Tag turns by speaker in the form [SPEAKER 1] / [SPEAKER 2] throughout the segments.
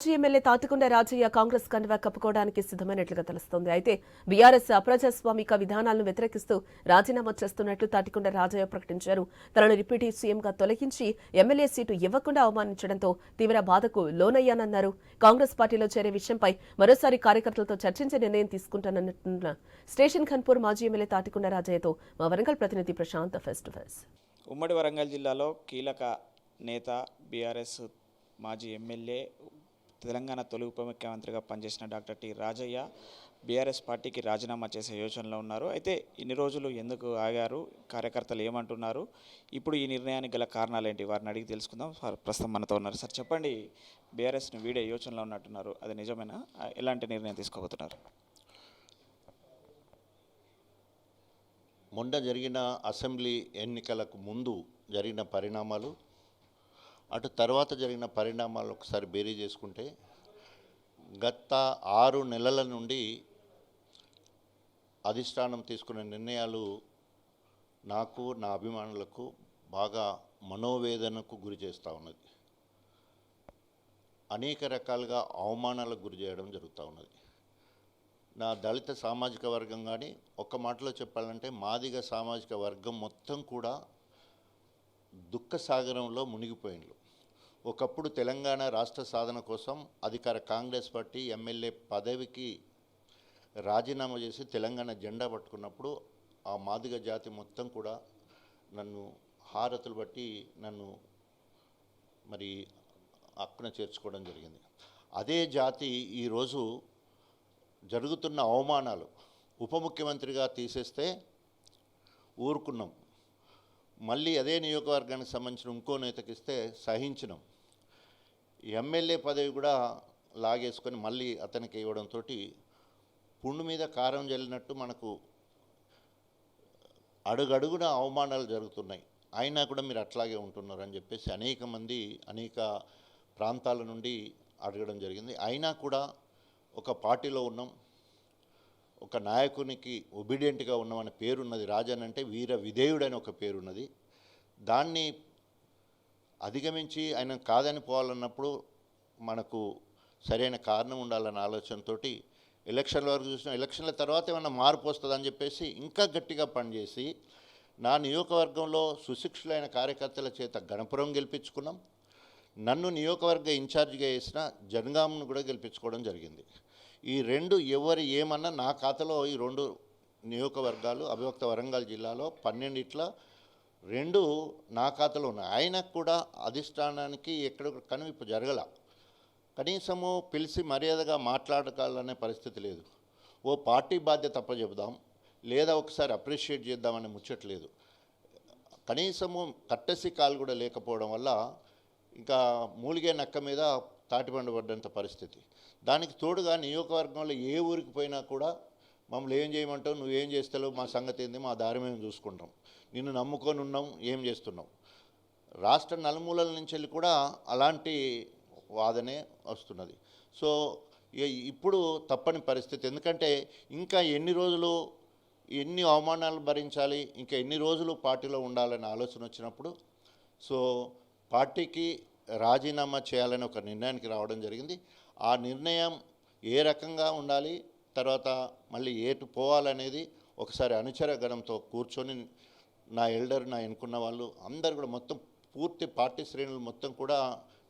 [SPEAKER 1] మాజీ ఎమ్మెల్యే తాటికొండ రాజయ్య కాంగ్రెస్ కండువా కప్పుకోవడానికి సిద్ధమైనట్లుగా తెలుస్తోంది. అయితే బీఆర్ఎస్ అప్రజాస్వామిక విధానాలను వ్యతిరేకిస్తూ రాజీనామా చేస్తున్నట్లు తాటికొండ రాజయ్య ప్రకటించారు. తనను డిప్యూటీ సీఎంగా తొలగించి ఎమ్మెల్యే సీటు ఇవ్వకుండా అవమానించడంతో తీవ్ర బాధకు లోనయ్యానన్నారు. కాంగ్రెస్ పార్టీలో చేరే విషయంపై మరోసారి కార్యకర్తలతో చర్చించే నిర్ణయం తీసుకుంటానన్న స్టేషన్ ఖన్పూర్ మాజీ ఎమ్మెల్యే తాటికొండ రాజయ్యతో మా వరంగల్ ప్రతినిధి ప్రశాంత్ ఫెస్ట్ టు
[SPEAKER 2] ఉమ్మడి వరంగల్ జిల్లాలో కీలక నేత బీఆర్ఎస్ మాజీ ఎమ్మెల్యే తెలంగాణ తొలి ఉప ముఖ్యమంత్రిగా పనిచేసిన డాక్టర్ టి రాజయ్య బీఆర్ఎస్ పార్టీకి రాజీనామా చేసే యోచనలో ఉన్నారు. అయితే ఇన్ని రోజులు ఎందుకు ఆగారు? కార్యకర్తలు ఏమంటున్నారు? ఇప్పుడు ఈ నిర్ణయానికి గల కారణాలు ఏంటి వారిని అడిగి తెలుసుకుందాం. ప్రస్తుతం మనతో ఉన్నారు. సార్ చెప్పండి. బీఆర్ఎస్ని వీడే యోచనలో ఉన్నట్టున్నారు. అది నిజమేనా? ఎలాంటి నిర్ణయం తీసుకోబోతున్నారు?
[SPEAKER 3] మొన్న జరిగిన అసెంబ్లీ ఎన్నికలకు ముందు జరిగిన పరిణామాలు అటు తర్వాత జరిగిన పరిణామాలు ఒకసారి బేరీ చేసుకుంటే గత ఆరు నెలల నుండి అధిష్టానం తీసుకున్న నిర్ణయాలు నాకు నా అభిమానులకు బాగా మనోవేదనకు గురి చేస్తూ ఉన్నది. అనేక రకాలుగా అవమానాలకు గురి చేయడం జరుగుతూ ఉన్నది. నా దళిత సామాజిక వర్గం కానీ ఒక్క మాటలో చెప్పాలంటే మాదిగ సామాజిక వర్గం మొత్తం కూడా దుఃఖ సాగరంలో మునిగిపోయిండ్రు ఒకప్పుడు తెలంగాణ రాష్ట్ర సాధన కోసం అధికార కాంగ్రెస్ పార్టీ ఎమ్మెల్యే పదవికి రాజీనామా చేసి తెలంగాణ జెండా పట్టుకున్నప్పుడు ఆ మాదిగ జాతి మొత్తం కూడా నన్ను హారతులు బట్టి నన్ను మరి అక్కున చేర్చుకోవడం జరిగింది. అదే జాతి ఈరోజు జరుగుతున్న అవమానాలు ఉప ముఖ్యమంత్రిగా తీసేస్తే ఊరుకున్నాం. మళ్ళీ అదే నియోజకవర్గానికి సంబంధించిన ఇంకో నేతకిస్తే సహించినాం. ఎమ్మెల్యే పదవి కూడా లాగేసుకొని మళ్ళీ అతనికి ఇవ్వడంతో పుండు మీద కారం జల్లినట్టు మనకు అడుగడుగున అవమానాలు జరుగుతున్నాయి. అయినా కూడా మీరు అట్లాగే ఉంటున్నారు అని చెప్పేసి అనేక మంది అనేక ప్రాంతాల నుండి అడగడం జరిగింది. అయినా కూడా ఒక పార్టీలో ఉన్నాం. ఒక నాయకునికి ఒబీడియంట్గా ఉన్నామనే పేరున్నది రాజన్ అంటే వీర విధేయుడని ఒక పేరున్నది. దాన్ని అధిగమించి ఆయన కాదని పోవాలన్నప్పుడు మనకు సరైన కారణం ఉండాలన్న ఆలోచనతోటి ఎలక్షన్ల వరకు చూసిన ఎలక్షన్ల తర్వాత ఏమైనా మార్పు వస్తుందని చెప్పేసి ఇంకా గట్టిగా పనిచేసి నా నియోజకవర్గంలో సుశిక్షులైన కార్యకర్తల చేత గణపురం గెలిపించుకున్నాం. నన్ను నియోజకవర్గ ఇన్ఛార్జిగా వేసిన జనగాంను కూడా గెలిపించుకోవడం జరిగింది. ఈ రెండు ఎవరు ఏమన్నా నా ఖాతాలో ఈ రెండు నియోజకవర్గాలు అభివక్త వరంగల్ జిల్లాలో పన్నెండిట్ల రెండు నా ఖాతాలో ఉన్నాయి. ఆయనకు కూడా అధిష్టానానికి ఎక్కడ కనువిప్పు జరగల. కనీసము పిలిచి మర్యాదగా మాట్లాడగలనే పరిస్థితి లేదు. ఓ పార్టీ బాధ్యత అప్పచెబుదాం లేదా ఒకసారి అప్రిషియేట్ చేద్దామనే ముచ్చట్లేదు కనీసము కట్టసి కాలు కూడా లేకపోవడం వల్ల ఇంకా మూలిగే నక్క మీద తాటిపండు పడ్డంత పరిస్థితి. దానికి తోడుగా నియోజకవర్గంలో ఏ ఊరికి పోయినా కూడా మమ్మల్ని ఏం చేయమంటావు? నువ్వేం చేస్తావు మా సంగతి ఏంది? మా దారి మేము చూసుకుంటాం. నిన్ను నమ్ముకొని ఉన్నాం ఏం చేస్తున్నాం రాష్ట్ర నలుమూలల నుంచి వెళ్ళి కూడా అలాంటి వాదనే వస్తున్నది. సో ఇప్పుడు తప్పని పరిస్థితి. ఎందుకంటే ఇంకా ఎన్ని రోజులు ఎన్ని అవమానాలు భరించాలి ఇంకా ఎన్ని రోజులు పార్టీలో ఉండాలనే ఆలోచన వచ్చినప్పుడు సో పార్టీకి రాజీనామా చేయాలని ఒక నిర్ణయానికి రావడం జరిగింది. ఆ నిర్ణయం ఏ రకంగా ఉండాలి? తర్వాత మళ్ళీ ఏటు పోవాలనేది ఒకసారి అనుచర గణంతో కూర్చొని నా ఎల్డర్ నా ఎన్నుకున్న వాళ్ళు అందరు కూడా మొత్తం పూర్తి పార్టీ శ్రేణులు మొత్తం కూడా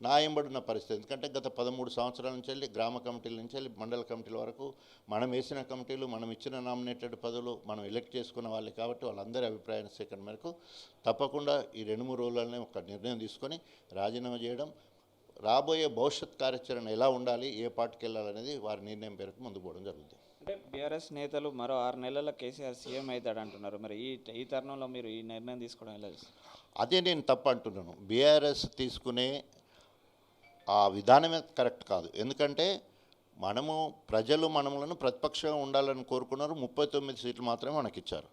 [SPEAKER 3] నా ఎంబడున్న పరిస్థితి. ఎందుకంటే గత పదమూడు సంవత్సరాల నుంచి వెళ్ళి గ్రామ కమిటీల నుంచి వెళ్ళి మండల కమిటీల వరకు మనం వేసిన కమిటీలు మనం ఇచ్చిన నామినేటెడ్ పదవులు మనం ఎలక్ట్ చేసుకున్న వాళ్ళే కాబట్టి వాళ్ళందరి అభిప్రాయం సేకరణ మేరకు తప్పకుండా ఈ రెండు మూడు రోజులనే ఒక నిర్ణయం తీసుకొని రాజీనామా చేయడం రాబోయే భవిష్యత్ కార్యాచరణ ఎలా ఉండాలి ఏ పార్టీకి వెళ్ళాలనేది వారి నిర్ణయం మేరకు ముందుకు పోవడం జరుగుతుంది.
[SPEAKER 2] అంటే బీఆర్ఎస్ నేతలు మరో ఆరు నెలల కేసీఆర్ సీఎం అవుతాడు అంటున్నారు. మరి ఈ ఈ తరుణంలో మీరు ఈ నిర్ణయం తీసుకోవడం ఎలా?
[SPEAKER 3] అదే నేను తప్పు అంటున్నాను. బీఆర్ఎస్ తీసుకునే ఆ విధానమే కరెక్ట్ కాదు. ఎందుకంటే మనము ప్రజలు మనములను ప్రతిపక్షంగా ఉండాలని కోరుకున్నారు. ముప్పై తొమ్మిది సీట్లు మాత్రమే మనకి ఇచ్చారు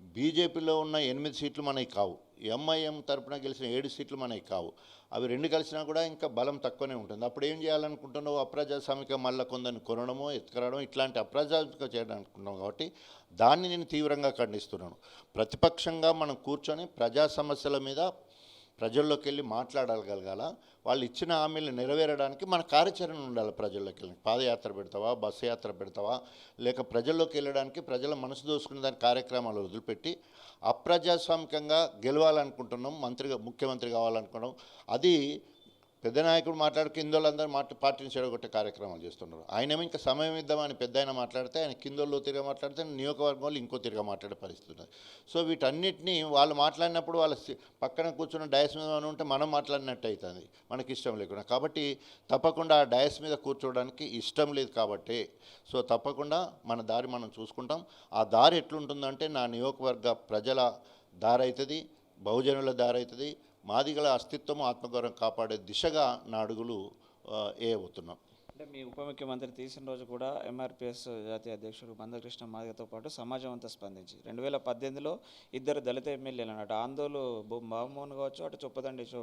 [SPEAKER 3] బీజేపీలో ఉన్న ఎనిమిది సీట్లు మనకి కావు. ఎంఐఎం తరపున గెలిచిన ఏడు సీట్లు మనకి కావు. అవి రెండు కలిసినా కూడా ఇంకా బలం తక్కువనే ఉంటుంది. అప్పుడు ఏం చేయాలనుకుంటున్నావు? అప్రజాస్వామిక మళ్ళీ కొందరిని కొనడమో ఎత్తుకరడమో ఇట్లాంటి అప్రజాస్వామిక చేయడం అనుకుంటున్నాం కాబట్టి దాన్ని నేను తీవ్రంగా ఖండిస్తున్నాను. ప్రతిపక్షంగా మనం కూర్చొని ప్రజా సమస్యల మీద ప్రజల్లోకి వెళ్ళి మాట్లాడగలగాల. వాళ్ళు ఇచ్చిన హామీలు నెరవేరడానికి మన కార్యాచరణ ఉండాలి ప్రజల్లోకి వెళ్ళి. పాదయాత్ర పెడతావా బస్సు యాత్ర పెడతావా లేక ప్రజల్లోకి వెళ్ళడానికి ప్రజల మనసు దోసుకునే దాని కార్యక్రమాలు వదిలిపెట్టి అప్రజాస్వామికంగా గెలవాలనుకుంటున్నాం మంత్రిగా ముఖ్యమంత్రి కావాలనుకున్నాం అది పెద్ద నాయకుడు మాట్లాడు కిందోళ్ళందరూ మాట పార్టీని చెడగొట్టే కార్యక్రమాలు చేస్తున్నారు ఆయనేమో ఇంకా సమయం ఇద్దామని పెద్ద ఆయన మాట్లాడితే ఆయన కిందోళ్ళు తిరిగా మాట్లాడితే నియోజకవర్గం వాళ్ళు ఇంకో తిరిగా మాట్లాడే పరిస్థితి ఉన్నది. సో వీటన్నిటిని వాళ్ళు మాట్లాడినప్పుడు వాళ్ళ పక్కన కూర్చున్న డయస్ మీద మనం ఉంటే మనం మాట్లాడినట్టు అవుతుంది మనకి ఇష్టం లేకుండా. కాబట్టి తప్పకుండా ఆ డయస్ మీద కూర్చోవడానికి ఇష్టం లేదు కాబట్టి. సో తప్పకుండా మన దారి మనం చూసుకుంటాం. ఆ దారి ఎట్లుంటుందంటే నా నియోజకవర్గ ప్రజల దారి అవుతుంది బహుజనుల దారి అవుతుంది మాదిగల అస్తిత్వము ఆత్మగౌరవం కాపాడే దిశగా నా అడుగులు ఆ, వేయబోతున్నాం
[SPEAKER 2] అంటే మీ ఉప ముఖ్యమంత్రి తీసిన రోజు కూడా ఎంఆర్పిఎస్ జాతీయ అధ్యక్షుడు మందకృష్ణ మాదిగతో పాటు సమాజం అంతా స్పందించి రెండు వేల పద్దెనిమిదిలో ఇద్దరు దళిత ఎమ్మెల్యేలు అన్నట్టు ఆందోళన బాబుమోహన్ కావచ్చు అటు చొప్పదండి చో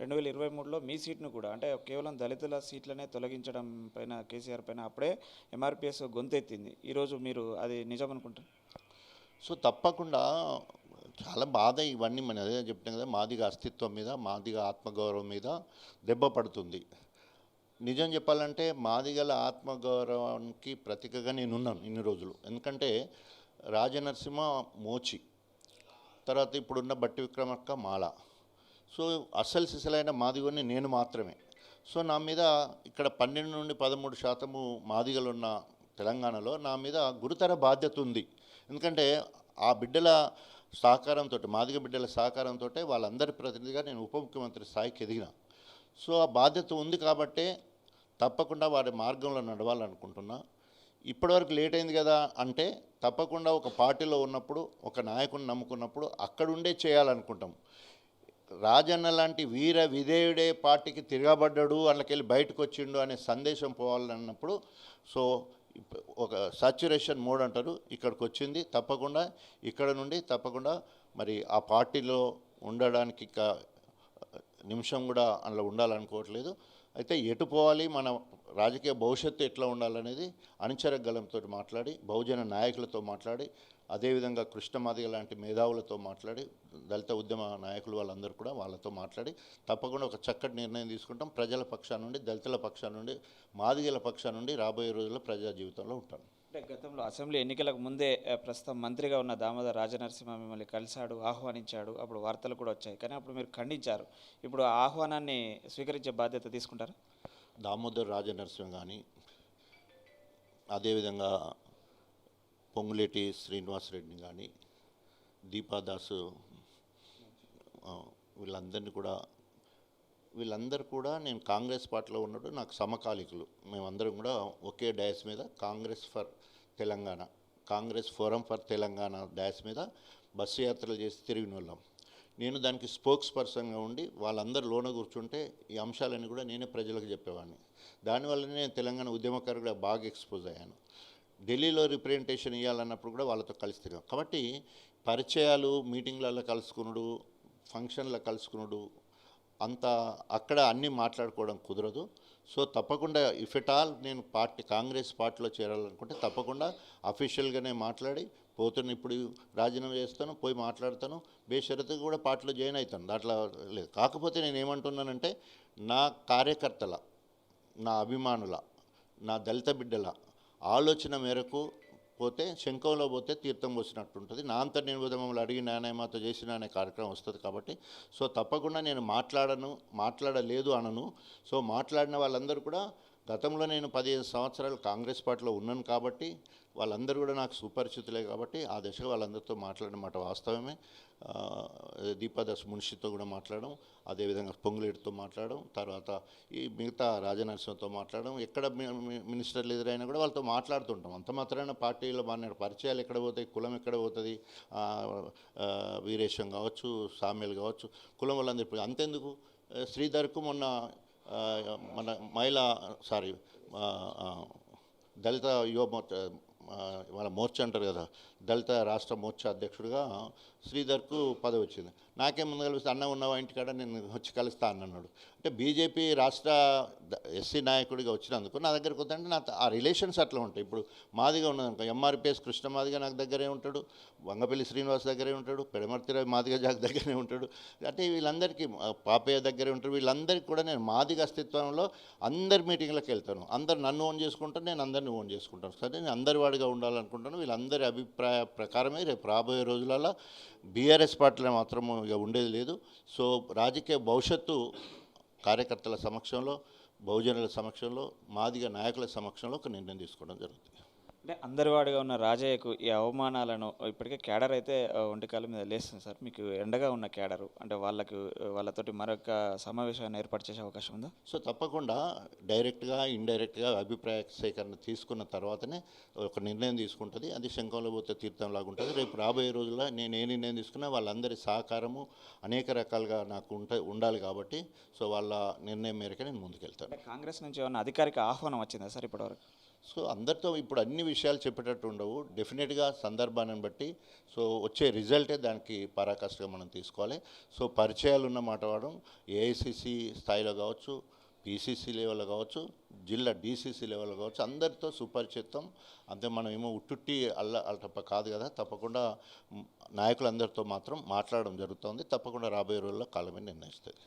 [SPEAKER 2] రెండు వేల ఇరవై మూడులో మీ సీట్ను కూడా అంటే కేవలం దళితుల సీట్లనే తొలగించడం పైన కేసీఆర్ పైన అప్పుడే ఎంఆర్పిఎస్ గొంతెత్తింది. ఈరోజు మీరు అది నిజం అనుకుంటారు
[SPEAKER 3] సో తప్పకుండా చాలా బాధ ఇవన్నీ మన అదే చెప్తాం కదా మాదిగా అస్తిత్వం మీద మాదిగా ఆత్మగౌరవం మీద దెబ్బ పడుతుంది. నిజం చెప్పాలంటే మాదిగల ఆత్మగౌరవానికి ప్రతీకగా నేను ఉన్నాను ఇన్ని రోజులు. ఎందుకంటే రాజనరసింహ మోచి తర్వాత ఇప్పుడున్న బట్టి విక్రమక్క మాల. సో అసలు సిసలైన మాదిగోని నేను మాత్రమే. సో నా మీద ఇక్కడ పన్నెండు నుండి పదమూడు శాతము మాదిగలు ఉన్న తెలంగాణలో నా మీద గురుతర బాధ్యత ఉంది. ఎందుకంటే ఆ బిడ్డల సహకారంతో మాదిగ బిడ్డల సహకారంతో వాళ్ళందరి ప్రతినిధిగా నేను ఉప ముఖ్యమంత్రి స్థాయికి ఎదిగిన. సో ఆ బాధ్యత ఉంది కాబట్టే తప్పకుండా వారి మార్గంలో నడవాలనుకుంటున్నా. ఇప్పటివరకు లేట్ అయింది కదా అంటే తప్పకుండా ఒక పార్టీలో ఉన్నప్పుడు ఒక నాయకుని నమ్ముకున్నప్పుడు అక్కడుండే చేయాలనుకుంటాం. రాజన్న లాంటి వీర విధేయుడే పార్టీకి తిరగబడ్డాడు అందులోకెళ్ళి బయటకు వచ్చిండు అనే సందేశం పోవాలన్నప్పుడు సో ఒక సాచ్యురేషన్ మోడ్ అంటారు. ఇక్కడికి వచ్చింది తప్పకుండా ఇక్కడ నుండి తప్పకుండా మరి ఆ పార్టీలో ఉండడానికి ఇక నిమిషం కూడా అందులో ఉండాలనుకోవట్లేదు. అయితే ఎటు పోవాలి? మన రాజకీయ భవిష్యత్తు ఎట్లా ఉండాలనేది అనుచర గలంతో మాట్లాడి బహుజన నాయకులతో మాట్లాడి అదేవిధంగా కృష్ణమాదిగ లాంటి మేధావులతో మాట్లాడి దళిత ఉద్యమ నాయకులు వాళ్ళందరూ కూడా వాళ్ళతో మాట్లాడి తప్పకుండా ఒక చక్కటి నిర్ణయం తీసుకుంటాం. ప్రజల పక్షా నుండి దళితుల పక్షా నుండి మాదిగల పక్షా నుండి రాబోయే రోజుల్లో ప్రజా జీవితంలో ఉంటాను
[SPEAKER 2] అంటే గతంలో అసెంబ్లీ ఎన్నికలకు ముందే ప్రస్తుతం మంత్రిగా ఉన్న దామోదర్ రాజనరసింహ మిమ్మల్ని కలిశాడు ఆహ్వానించాడు అప్పుడు వార్తలు కూడా వచ్చాయి. కానీ అప్పుడు మీరు ఖండించారు. ఇప్పుడు ఆ ఆహ్వానాన్ని స్వీకరించే బాధ్యత తీసుకుంటారా?
[SPEAKER 3] దామోదర్ రాజనరసింహ కానీ అదేవిధంగా పొంగులేటి శ్రీనివాసరెడ్డిని కానీ దీపాదాసు వీళ్ళందరినీ కూడా వీళ్ళందరూ కూడా నేను కాంగ్రెస్ పార్టీలో ఉన్నప్పుడు నాకు సమకాలికులు. మేమందరం కూడా ఒకే డయాస్ మీద Congress for Telangana Congress forum for Telangana dais మీద బస్సు యాత్రలు చేసి తిరిగిన వాళ్ళం. నేను దానికి స్పోక్స్ పర్సన్గా ఉండి వాళ్ళందరూ లోన కూర్చుంటే ఈ అంశాలన్నీ కూడా నేనే ప్రజలకు చెప్పేవాడిని. దానివల్లనే నేను తెలంగాణ ఉద్యమకారుగా బాగా ఎక్స్పోజ్ అయ్యాను. ఢిల్లీలో రిప్రజెంటేషన్ ఇవ్వాలన్నప్పుడు కూడా వాళ్ళతో కలిసి తిరిగాం. కాబట్టి పరిచయాలు మీటింగ్లలో కలుసుకునుడు ఫంక్షన్లో కలుసుకునుడు అంత అక్కడ అన్నీ మాట్లాడుకోవడం కుదరదు. సో తప్పకుండా ఇఫ్ ఎట్ ఆల్ నేను పార్టీ కాంగ్రెస్ పార్టీలో చేరాలనుకుంటే తప్పకుండా అఫీషియల్గానే మాట్లాడి పోతున్న ఇప్పుడు రాజీనామా చేస్తాను పోయి మాట్లాడతాను బేషరతుగా కూడా పార్టీలో జాయిన్ అవుతాను. దాంట్లో లేదు. కాకపోతే నేను ఏమంటున్నానంటే నా కార్యకర్తల నా అభిమానుల నా దళిత బిడ్డల ఆలోచన మేరకు పోతే శంఖంలో పోతే తీర్థం వచ్చినట్టు ఉంటుంది నా అంత నేను మమ్మల్ని అడిగి నాయనమ్మతో చేసిన అనే కార్యక్రమం వస్తుంది కాబట్టి సో తప్పకుండా నేను మాట్లాడను మాట్లాడలేదు అనను. సో మాట్లాడిన వాళ్ళందరూ కూడా గతంలో నేను పదిహేను సంవత్సరాలు కాంగ్రెస్ పార్టీలో ఉన్నాను కాబట్టి వాళ్ళందరూ కూడా నాకు సుపరిచితులే కాబట్టి ఆ దశగా వాళ్ళందరితో మాట్లాడడం మాట వాస్తవమే. దీపాదాస్ మున్షితో కూడా మాట్లాడడం అదేవిధంగా పొంగులేటితో మాట్లాడడం తర్వాత ఈ మిగతా రాజనరసింహతో మాట్లాడడం ఎక్కడ మినిస్టర్లు ఎదురైనా కూడా వాళ్ళతో మాట్లాడుతుంటాం. అంత మాత్రాన పార్టీలో మన పరిచయాలు ఎక్కడ పోతాయి కులం ఎక్కడ పోతుంది వీరేశం కావచ్చు సామ్యలు కావచ్చు కులం వాళ్ళందరూ అంతెందుకు? శ్రీధర్కు మొన్న మన మహిళా సారీ దళిత యువ మోర్చా వాళ్ళ మోర్చా అంటారు కదా దళిత రాష్ట్ర మోర్చా అధ్యక్షుడిగా శ్రీధర్కు పదవి వచ్చింది. నాకేముందు ముందు కలిస్తే అన్న ఉన్నావా ఇంటికాడ నేను వచ్చి కలుస్తా అన్నాడు అంటే బీజేపీ రాష్ట్ర ఎస్సీ నాయకుడిగా వచ్చినందుకు నా దగ్గరకు వద్దంటే నా ఆ రిలేషన్స్ అట్లా ఉంటాయి. ఇప్పుడు మాదిగా ఉన్నదనుకో ఎంఆర్పిఎస్ కృష్ణ మాదిగా నాకు దగ్గరే ఉంటాడు వంగపల్లి శ్రీనివాస్ దగ్గరే ఉంటాడు పెడమర్తిరావు మాదిగా జాక్ దగ్గరే ఉంటాడు. అంటే వీళ్ళందరికీ పాపయ్య దగ్గరే ఉంటాడు. వీళ్ళందరికీ కూడా నేను మాదిగ అస్తిత్వంలో అందరి మీటింగ్లకు వెళ్తాను. అందరు నన్ను ఓన్ చేసుకుంటాను నేను అందరిని ఓన్ చేసుకుంటాను. సరే నేను అందరి వాడిగా ఉండాలనుకుంటాను. వీళ్ళందరి అభిప్రాయం ప్రకారమే రేపు రాబోయే రోజులలో బీఆర్ఎస్ పార్టీలో మాత్రం ఇక ఉండేది లేదు. సో రాజకీయ భవిష్యత్తు కార్యకర్తల సమక్షంలో బహుజనుల సమక్షంలో మాదిగ నాయకుల సమక్షంలో ఒక నిర్ణయం తీసుకోవడం జరుగుతుంది.
[SPEAKER 2] అంటే అందరి వాడిగా ఉన్న రాజయ్యకు ఈ అవమానాలను ఇప్పటికే క్యాడర్ అయితే ఒంటికాల మీద లేస్తుంది సార్. మీకు ఎండగా ఉన్న క్యాడరు అంటే వాళ్ళకు వాళ్ళతోటి మరొక సమావేశాన్ని ఏర్పాటు చేసే అవకాశం ఉందా?
[SPEAKER 3] సో తప్పకుండా డైరెక్ట్గా ఇండైరెక్ట్గా అభిప్రాయ సేకరణ తీసుకున్న తర్వాతనే ఒక నిర్ణయం తీసుకుంటుంది. అది శంఖంలో పోతే తీర్థం ఉంటుంది రేపు రాబోయే రోజుల్లో నేను ఏ నిర్ణయం తీసుకున్నా వాళ్ళందరి సహకారము అనేక రకాలుగా నాకు ఉంట ఉండాలి కాబట్టి సో వాళ్ళ నిర్ణయం మేరకే నేను ముందుకెళ్తాను.
[SPEAKER 2] కాంగ్రెస్ నుంచి ఏమన్నా అధికారిక ఆహ్వానం వచ్చిందా సార్ ఇప్పటివరకు?
[SPEAKER 3] సో అందరితో ఇప్పుడు అన్ని విషయాలు చెప్పేటట్టు ఉండవు. డెఫినెట్గా సందర్భాన్ని బట్టి సో వచ్చే రిజల్టే దానికి పరాకాష్ఠగా మనం తీసుకోవాలి. సో పరిచయాలు ఉన్న మాట వాడడం ఏఐసిసి స్థాయిలో కావచ్చు పీసీసీ లెవెల్లో కావచ్చు జిల్లా డీసీసీ లెవెల్లో కావచ్చు అందరితో సుపరిచితం. అంతే మనం ఏమో ఉట్టుట్టి అల్ల అల్ల తప్ప కాదు కదా. తప్పకుండా నాయకులందరితో మాత్రం మాట్లాడడం జరుగుతుంది. తప్పకుండా రాబోయే రోజుల్లో కాలమే నిర్ణయిస్తుంది.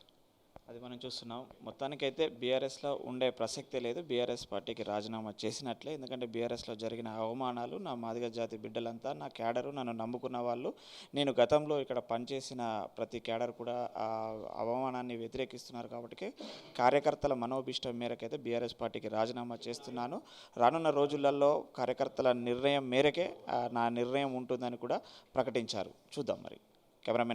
[SPEAKER 2] అది మనం చూస్తున్నాం. మొత్తానికైతే బీఆర్ఎస్లో ఉండే ప్రసక్తే లేదు. బీఆర్ఎస్ పార్టీకి రాజీనామా చేసినట్లే. ఎందుకంటే బీఆర్ఎస్లో జరిగిన అవమానాలు నా మాదిగ జాతి బిడ్డలంతా నా క్యాడరు నన్ను నమ్ముకున్న వాళ్ళు నేను గతంలో ఇక్కడ పనిచేసిన ప్రతి క్యాడర్ కూడా ఆ అవమానాన్ని వ్యతిరేకిస్తున్నారు కాబట్టి కార్యకర్తల మనోభిష్టం మేరకైతే బీఆర్ఎస్ పార్టీకి రాజీనామా చేస్తున్నాను. రానున్న రోజులలో కార్యకర్తల నిర్ణయం మేరకే నా నిర్ణయం ఉంటుందని కూడా ప్రకటించారు. చూద్దాం మరి. కెమెరామెన్